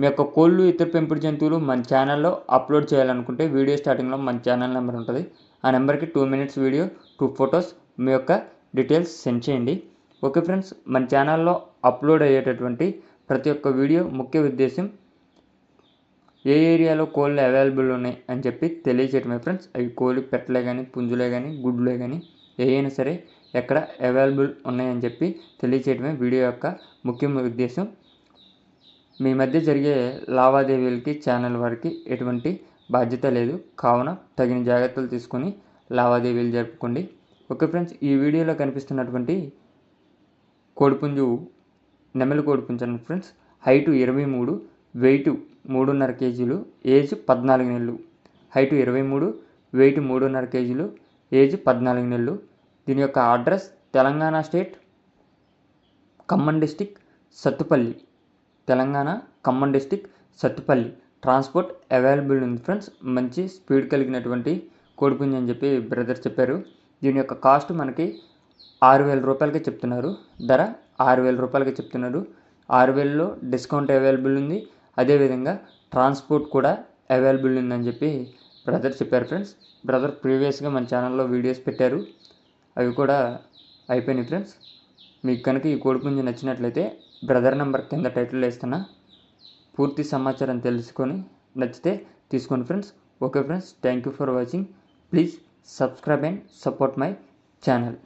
మీ యొక్క కోళ్ళు ఇతర పెంపుడు జంతువులు మన ఛానల్లో అప్లోడ్ చేయాలనుకుంటే వీడియో స్టార్టింగ్లో మన ఛానల్ నెంబర్ ఉంటుంది. ఆ నెంబర్కి two minutes video two photos మీ యొక్క డీటెయిల్స్ సెండ్ చేయండి. ఓకే ఫ్రెండ్స్ మన ఛానల్లో అప్లోడ్ అయ్యేటటువంటి ప్రతి ఒక్క వీడియో ముఖ్య ఉద్దేశం ఏ ఏరియాలో కోళ్ళు అవైలబుల్ ఉన్నాయి అని చెప్పి తెలియచేయటమే ఫ్రెండ్స్. అవి కోళ్ళు పెట్టలే కానీ పుంజులే కానీ గుడ్లే కానీ ఏవైనా సరే ఎక్కడ అవైలబుల్ ఉన్నాయని చెప్పి తెలియచేయటమే వీడియో యొక్క ముఖ్య ఉద్దేశం. మీ మధ్య జరిగే లావాదేవీలకి ఛానల్ వారికి ఎటువంటి బాధ్యత లేదు. కావున తగిన జాగ్రత్తలు తీసుకొని లావాదేవీలు జరుపుకోండి. ఓకే ఫ్రెండ్స్ ఈ వీడియోలో కనిపిస్తున్నటువంటి కోడిపుంజు నెమలి కోడిపుంజు అన్న ఫ్రెండ్స్. హైటు ఇరవై మూడు వెయిట్ మూడున్నర కేజీలు ఏజ్ పద్నాలుగు నెలలు. హైటు ఇరవై మూడు వెయిట్ మూడున్నర కేజీలు ఏజ్ పద్నాలుగు నెలలు. దీని యొక్క address Telangana state Khammam district Sathupalli. Telangana Khammam district Sathupalli. Transport available ఉంది ఫ్రెండ్స్. మంచి స్పీడ్ కలిగినటువంటి కోడిపుంజి అని చెప్పి బ్రదర్ చెప్పారు. దీని యొక్క కాస్ట్ మనకి ఆరు వేల రూపాయలకి చెప్తున్నారు. ధర ఆరు వేల రూపాయలకి చెప్తున్నారు ఆరు వేలలో డిస్కౌంట్ అవైలబుల్ ఉంది. అదేవిధంగా ట్రాన్స్పోర్ట్ కూడా అవైలబుల్ ఉందని చెప్పి బ్రదర్ చెప్పారు ఫ్రెండ్స్. బ్రదర్ ప్రీవియస్గా మన ఛానల్లో వీడియోస్ పెట్టారు. అవి కూడా అయిపోయినాయి ఫ్రెండ్స్. మీకు కనుక ఈ కోడిపుంజు నచ్చినట్లయితే బ్రదర్ నెంబర్ కింద టైటిల్ వేస్తున్నా పూర్తి సమాచారం తెలుసుకొని నచ్చితే తీసుకోండి friends. Okay friends thank you for watching. Please subscribe and support my channel.